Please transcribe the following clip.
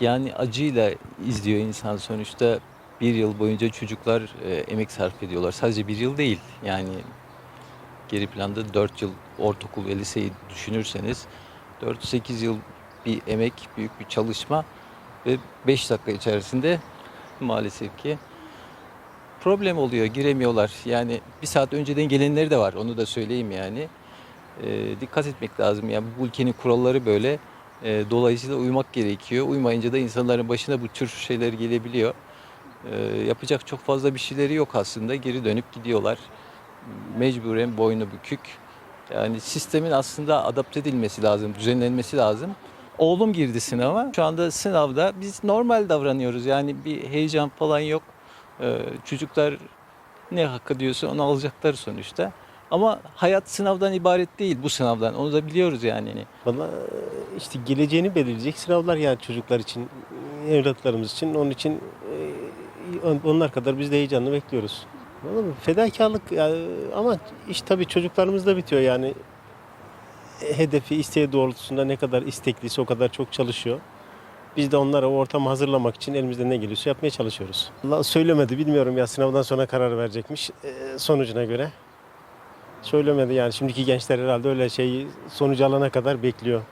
Yani acıyla izliyor insan sonuçta bir yıl boyunca çocuklar e, emek sarf ediyorlar. Sadece bir yıl değil yani geri planda 4 yıl ortaokul ve liseyi düşünürseniz 4-8 yıl bir emek, büyük bir çalışma ve 5 dakika içerisinde maalesef ki problem oluyor, giremiyorlar. Yani bir saat önceden gelenleri de var, onu da söyleyeyim yani. E, dikkat etmek lazım. Yani bu ülkenin kuralları böyle. E, dolayısıyla uymak gerekiyor. Uymayınca da insanların başına bu tür şeyler gelebiliyor. E, yapacak çok fazla bir şeyleri yok aslında. Geri dönüp gidiyorlar. Mecburen boynu bükük. Yani sistemin aslında adapte edilmesi lazım, düzenlenmesi lazım. Oğlum girdi sınava. Şu anda sınavda biz normal davranıyoruz. Yani bir heyecan falan yok. E, çocuklar ne hak ediyorsa onu alacaklar sonuçta. Ama hayat sınavdan ibaret değil bu sınavdan. Onu da biliyoruz yani. Valla işte geleceğini belirleyecek sınavlar yani çocuklar için, evlatlarımız için. Onun için e, on- onlar kadar biz de heyecanla bekliyoruz. Anladın mı? Fedakarlık ya, ama iş tabii çocuklarımızda bitiyor yani. E, Hedefi, isteği doğrultusunda ne kadar istekliyse o kadar çok çalışıyor. Biz de onlara o ortamı hazırlamak için elimizden ne geliyorsa yapmaya çalışıyoruz. Allah söylemedi bilmiyorum ya sınavdan sonra karar verecekmiş e, sonucuna göre. Söylemedi yani şimdiki gençler herhalde öyle şeyi sonucu alana kadar bekliyor.